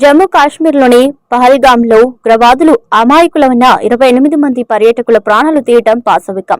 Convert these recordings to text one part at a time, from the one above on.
జమ్మూ కాశ్మీర్లోని పహల్గామ్లో ఉగ్రవాదులు అమాయకులైన ఇరవై ఎనిమిది మంది పర్యాటకుల ప్రాణాలు తీయటం పాశవికం.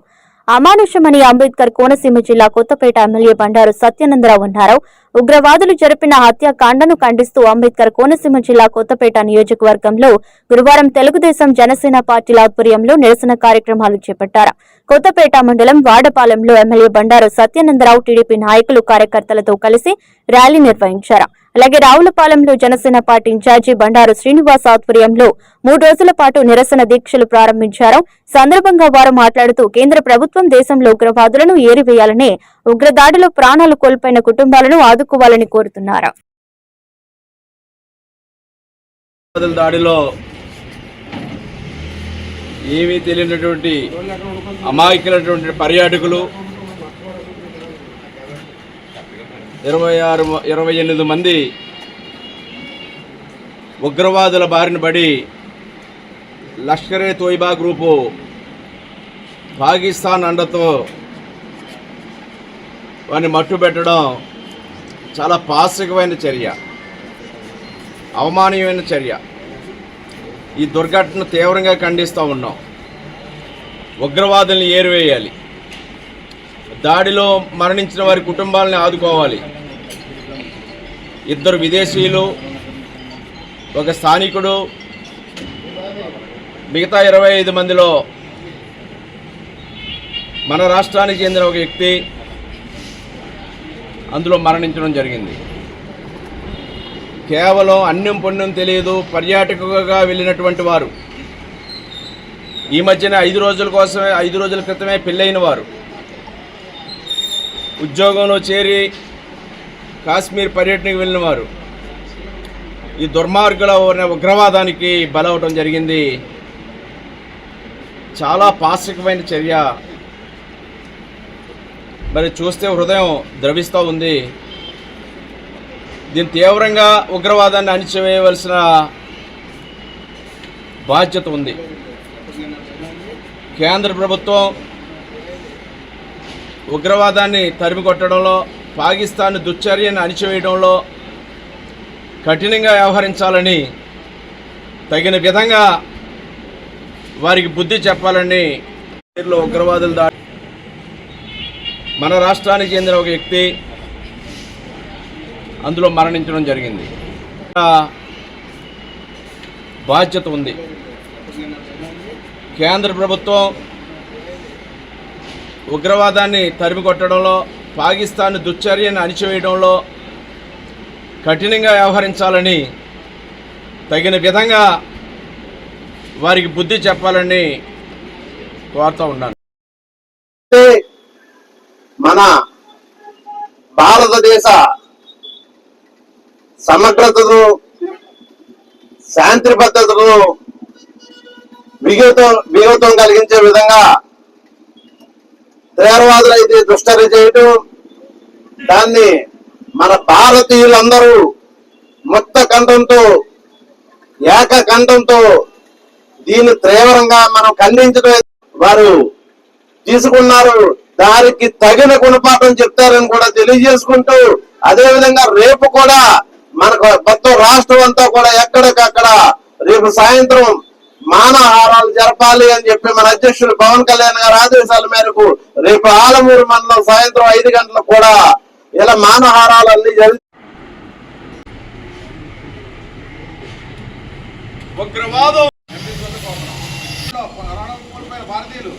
అమానుషమని అంబేద్కర్ కోనసీమ జిల్లా కొత్తపేట ఎమ్మెల్యే బండారు సత్యనందరావు అన్నారు. ఉగ్రవాదులు జరిపిన హత్యాకాండను ఖండిస్తూ అంబేద్కర్ కోనసీమ జిల్లా కొత్తపేట నియోజకవర్గంలో గురువారం తెలుగుదేశం జనసేన పార్టీల ఆధ్వర్యంలో నిరసన కార్యక్రమాలు చేపట్టారు. కొత్తపేట మండలం వాడపాలెంలో ఎమ్మెల్యే బండారు సత్యనందరావు టీడీపీ నాయకులు కార్యకర్తలతో కలిసి ర్యాలీ నిర్వహించారు. అలాగే రావులపాలెంలో జనసేన పార్టీ ఇన్ఛార్జి బండారు శ్రీనివాస్ ఆధ్వర్యంలో మూడు రోజుల పాటు నిరసన దీక్షలు ప్రారంభించారు. సందర్భంగా వారు మాట్లాడుతూ కేంద్ర ప్రభుత్వం దేశంలో ఉగ్రవాదులను ఏరివేయాలని ఉగ్రదాడిలో ప్రాణాలు కోల్పోయిన కుటుంబాలను ఆదుకోవాలని కోరుతున్నారు. దాడిలో ఏమీ తెలియనటువంటి అమాయకులైనటువంటి పర్యాటకులు ఇరవై ఆరు ఇరవై ఎనిమిది మంది ఉగ్రవాదుల బారిన పడి లష్కరే తోయిబా గ్రూపు పాకిస్తాన్ అండతో వారిని మట్టుబెట్టడం చాలా పాసికమైన చర్య అవమానీయమైన చర్య. ఈ దుర్ఘటన తీవ్రంగా ఖండిస్తూ ఉన్నాం. ఉగ్రవాదుల్ని ఏరివేయాలి. దాడిలో మరణించిన వారి కుటుంబాలని ఆదుకోవాలి. ఇద్దరు విదేశీయులు ఒక స్థానికుడు మిగతా ఇరవై ఐదు మందిలో మన రాష్ట్రానికి చెందిన ఒక వ్యక్తి అందులో మరణించడం జరిగింది. కేవలం అన్యం పుణ్యం తెలియదు పర్యాటకుగా వెళ్ళినటువంటి వారు. ఈ మధ్యన ఐదు రోజుల కోసమే ఐదు రోజుల క్రితమే పెళ్ళైన వారు. ఉద్యోగంలో చేరి కాశ్మీర్ పర్యటనకు వెళ్ళిన వారు. ఈ దుర్మార్గుల ఉగ్రవాదానికి బలవటం జరిగింది. చాలా పాశవికమైన చర్య. మరి చూస్తే హృదయం ద్రవిస్తూ ఉంది. దీన్ని తీవ్రంగా ఉగ్రవాదాన్ని అణిచివేయవలసిన బాధ్యత ఉంది. కేంద్ర ప్రభుత్వం ఉగ్రవాదాన్ని తరిమి కొట్టడంలో పాకిస్తాన్ దుశ్చర్యను అణిచివేయడంలో కఠినంగా వ్యవహరించాలని తగిన విధంగా వారికి బుద్ధి చెప్పాలని ఉగ్రవాదులు దాడి మన రాష్ట్రానికి చెందిన ఒక వ్యక్తి అందులో మరణించడం జరిగింది. బాధ్యత ఉంది. కేంద్ర ప్రభుత్వం ఉగ్రవాదాన్ని తరిమికొట్టడంలో పాకిస్తాన్ దుశ్చర్యను అణిచివేయడంలో కఠినంగా వ్యవహరించాలని తగిన విధంగా వారికి బుద్ధి చెప్పాలని కోరుతూ ఉన్నాను. మన భారతదేశ సమగ్రతను శాంతి భద్రతను విఘాతం విఘాతం కలిగించే విధంగా తీవ్రవాదులు అయితే దుష్టరి చేయటం దాన్ని మన భారతీయులందరూ ముక్త కంఠంతో ఏకకంఠంతో దీన్ని తీవ్రంగా మనం ఖండించడం వారు తీసుకున్నారు. దానికి తగిన గుణపాఠం చెప్తారని కూడా తెలియజేసుకుంటూ అదే విధంగా రేపు కూడా మనకు మొత్తం రాష్ట్రం అంతా కూడా ఎక్కడికక్కడ రేపు సాయంత్రం మానహారాలు జరపాలి అని చెప్పి మన అధ్యక్షులు పవన్ కళ్యాణ్ గారి ఆదేశాల మేరకు రేపు ఆలమూరు మండలం సాయంత్రం ఐదు గంటలకు కూడా ఇలా మానహారాలు అన్ని ఉగ్రవాదం. భారతీయులు